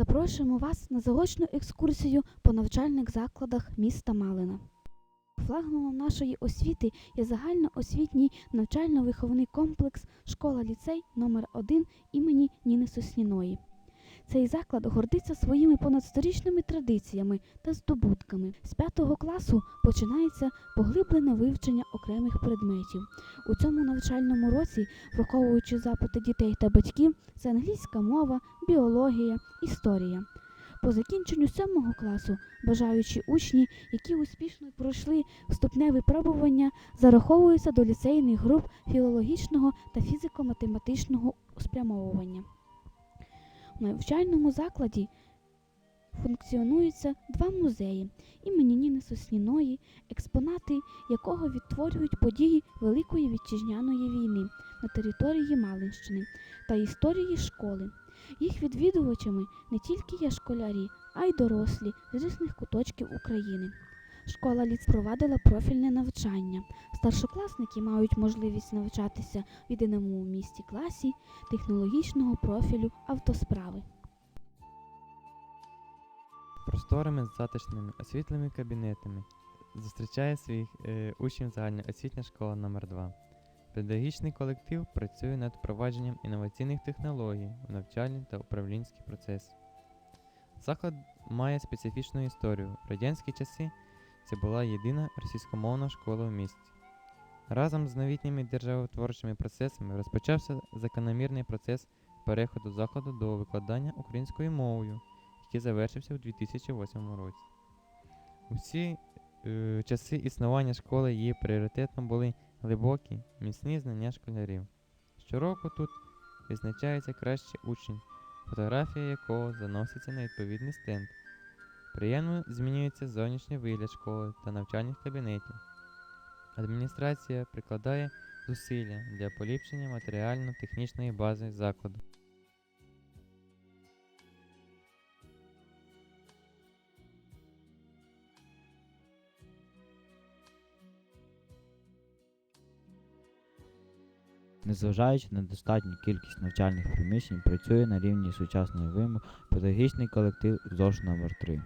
Запрошуємо вас на заочну екскурсію по навчальних закладах міста Малина. Флагманом нашої освіти є загальноосвітній навчально-виховний комплекс школа-ліцей номер 1 імені Ніни Сосніної. Цей заклад гордиться своїми понадсторічними традиціями та здобутками. З п'ятого класу починається поглиблене вивчення окремих предметів. У цьому навчальному році, враховуючи запити дітей та батьків, це англійська мова, біологія, історія. По закінченню сьомого класу бажаючі учні, які успішно пройшли вступне випробування, зараховуються до ліцейних груп філологічного та фізико-математичного спрямовування. У навчальному закладі функціонуються два музеї імені Ніни Сосніної, експонати якого відтворюють події Великої вітчизняної війни на території Малинщини та історії школи. Їх відвідувачами не тільки є школярі, а й дорослі з різних куточків України. Школа ліц провадила профільне навчання. Старшокласники мають можливість навчатися в єдиному місті класі технологічного профілю автосправи. Просторими затишними освітленими кабінетами зустрічає своїх е, учнів загальноосвітня школа номер 2 Педагогічний колектив працює над впровадженням інноваційних технологій у навчальний та управлінський процес. Заклад має специфічну історію. В радянські часи це була єдина російськомовна школа в місті. Разом з новітніми державотворчими процесами розпочався закономірний процес переходу закладу до викладання українською мовою який завершився у 2008 році. Усі е, часи існування школи її пріоритетом були глибокі, міцні знання школярів. Щороку тут визначається кращий учень, фотографія якого заноситься на відповідний стенд. Приємно змінюється зовнішній вигляд школи та навчальних кабінетів. Адміністрація прикладає зусилля для поліпшення матеріально-технічної бази закладу. Незважаючи на достатню кількість навчальних приміщень, працює на рівні сучасної вимог педагогічний колектив ЗОЖ номер 3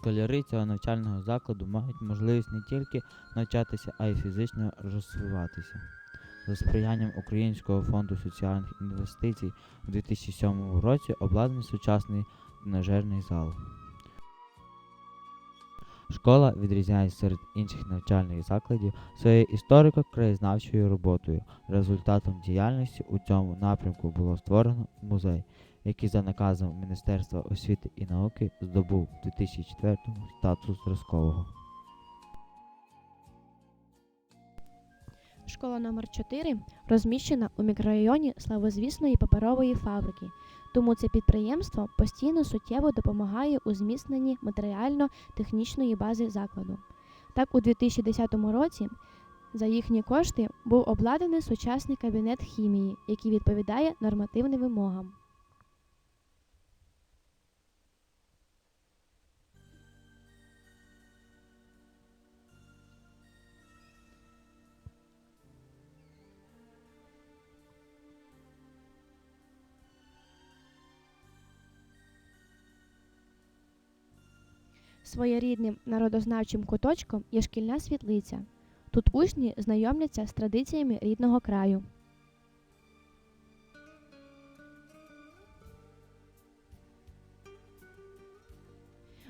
Школяри цього навчального закладу мають можливість не тільки навчатися, а й фізично розвиватися. За сприянням Українського фонду соціальних інвестицій у 2007 році обладнаний сучасний тренажерний зал. Школа відрізняється серед інших навчальних закладів своєю історико-краєзнавчою роботою. Результатом діяльності у цьому напрямку було створено музей, який за наказом Міністерства освіти і науки здобув у 2004 статус зразкового. Школа номер 4 розміщена у мікрорайоні славозвісної паперової фабрики, тому це підприємство постійно суттєво допомагає у зміцненні матеріально-технічної бази закладу. Так, у 2010 році за їхні кошти був обладнаний сучасний кабінет хімії, який відповідає нормативним вимогам. Своєрідним народознавчим куточком є шкільна світлиця. Тут учні знайомляться з традиціями рідного краю.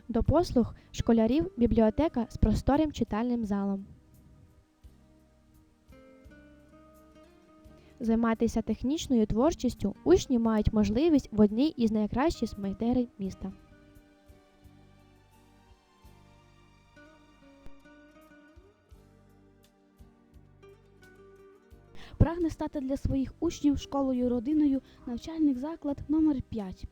До послуг школярів бібліотека з просторим читальним залом. Займатися технічною творчістю учні мають можливість в одній із найкращих майстерень міста. Прагне стати для своїх учнів школою родиною навчальний заклад номер 5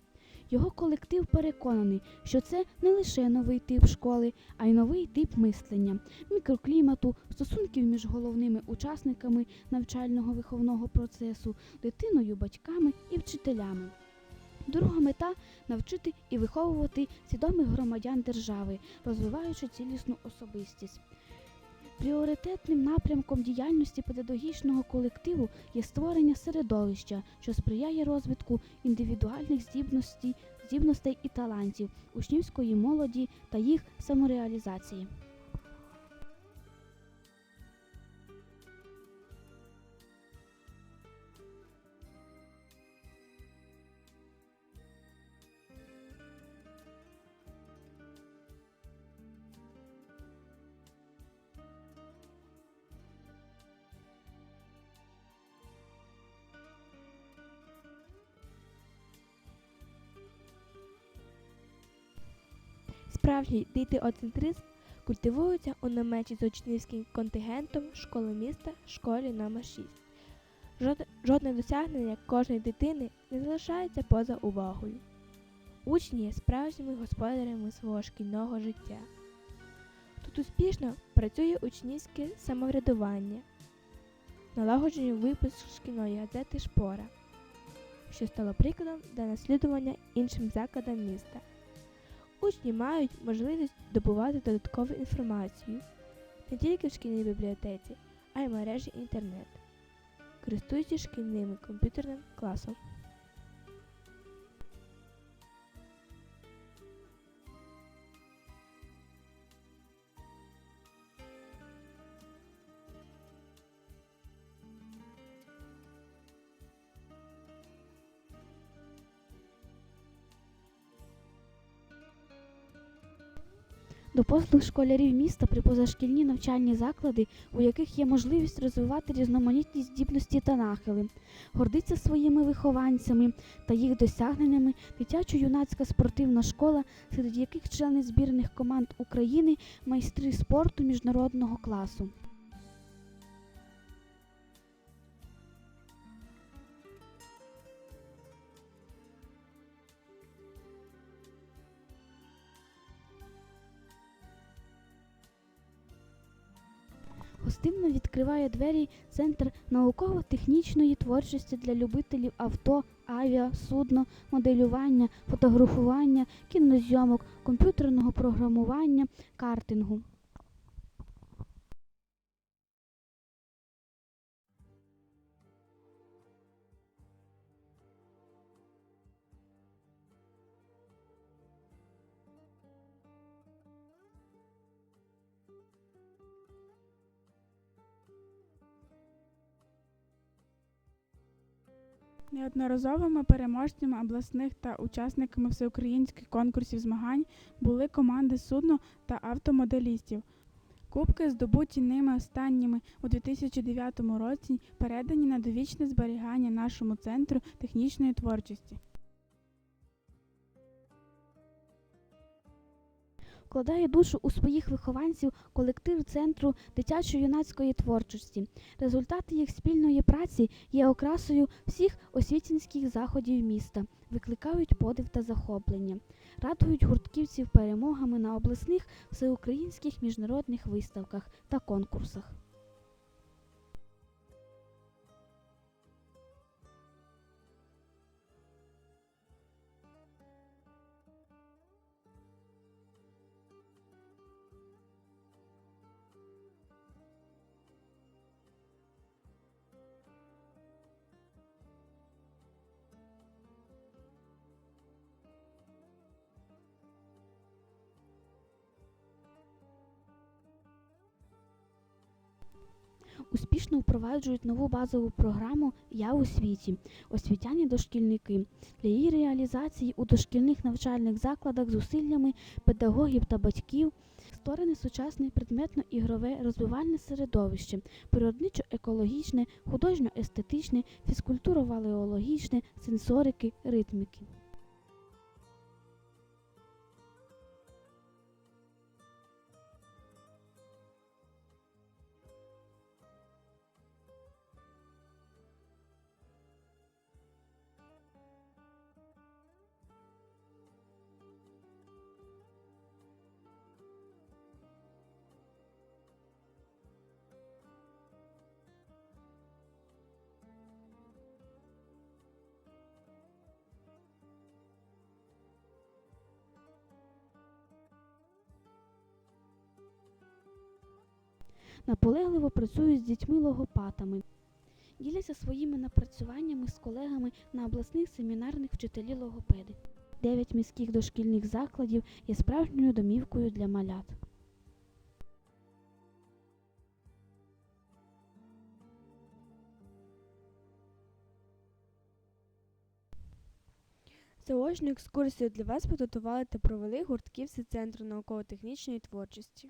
Його колектив переконаний, що це не лише новий тип школи, а й новий тип мислення, мікроклімату, стосунків між головними учасниками навчально-виховного процесу, дитиною, батьками і вчителями. Друга мета навчити і виховувати свідомих громадян держави, розвиваючи цілісну особистість. Пріоритетним напрямком діяльності педагогічного колективу є створення середовища, що сприяє розвитку індивідуальних здібностей, здібностей і талантів учнівської молоді та їх самореалізації. Справжній дитиоцентризм культивується у наметі з учнівським контингентом школи міста школі номер 6 Жодне досягнення кожної дитини не залишається поза увагою. Учні є справжніми господарями свого шкільного життя. Тут успішно працює учнівське самоврядування, налагодження випуск шкільної газети Шпора, що стало прикладом для наслідування іншим закладам міста. Учні мають можливість добувати додаткову інформацію не тільки в шкільній бібліотеці, а й в мережі інтернет, користуючись шкільним комп'ютерним класом. До послуг школярів міста при позашкільні навчальні заклади, у яких є можливість розвивати різноманітні здібності та нахили, гордиться своїми вихованцями та їх досягненнями дитячо-юнацька спортивна школа, серед яких члени збірних команд України, майстри спорту міжнародного класу. Гостинно відкриває двері Центр науково-технічної творчості для любителів авто, авіа, судно, моделювання, фотографування, кінозйомок, комп'ютерного програмування, картингу. Неодноразовими переможцями обласних та учасниками всеукраїнських конкурсів змагань були команди судно та автомоделістів. Кубки, здобуті ними останніми у 2009 році, передані на довічне зберігання нашому центру технічної творчості. Вкладає душу у своїх вихованців колектив центру дитячо-юнацької творчості. Результати їх спільної праці є окрасою всіх освітянських заходів міста, викликають подив та захоплення, радують гуртківців перемогами на обласних всеукраїнських міжнародних виставках та конкурсах. Успішно впроваджують нову базову програму Я у світі освітяні дошкільники для її реалізації у дошкільних навчальних закладах зусиллями педагогів та батьків створене сучасне предметно-ігрове розвивальне середовище, природничо-екологічне, художньо-естетичне, фізкультуро-валеологічне, сенсорики, ритміки. Наполегливо працюють з дітьми-логопатами, діляться своїми напрацюваннями з колегами на обласних семінарних вчителі-логопеди. Дев'ять міських дошкільних закладів є справжньою домівкою для малят. Заочну екскурсію для вас підготували та провели гуртківці Центру науково-технічної творчості.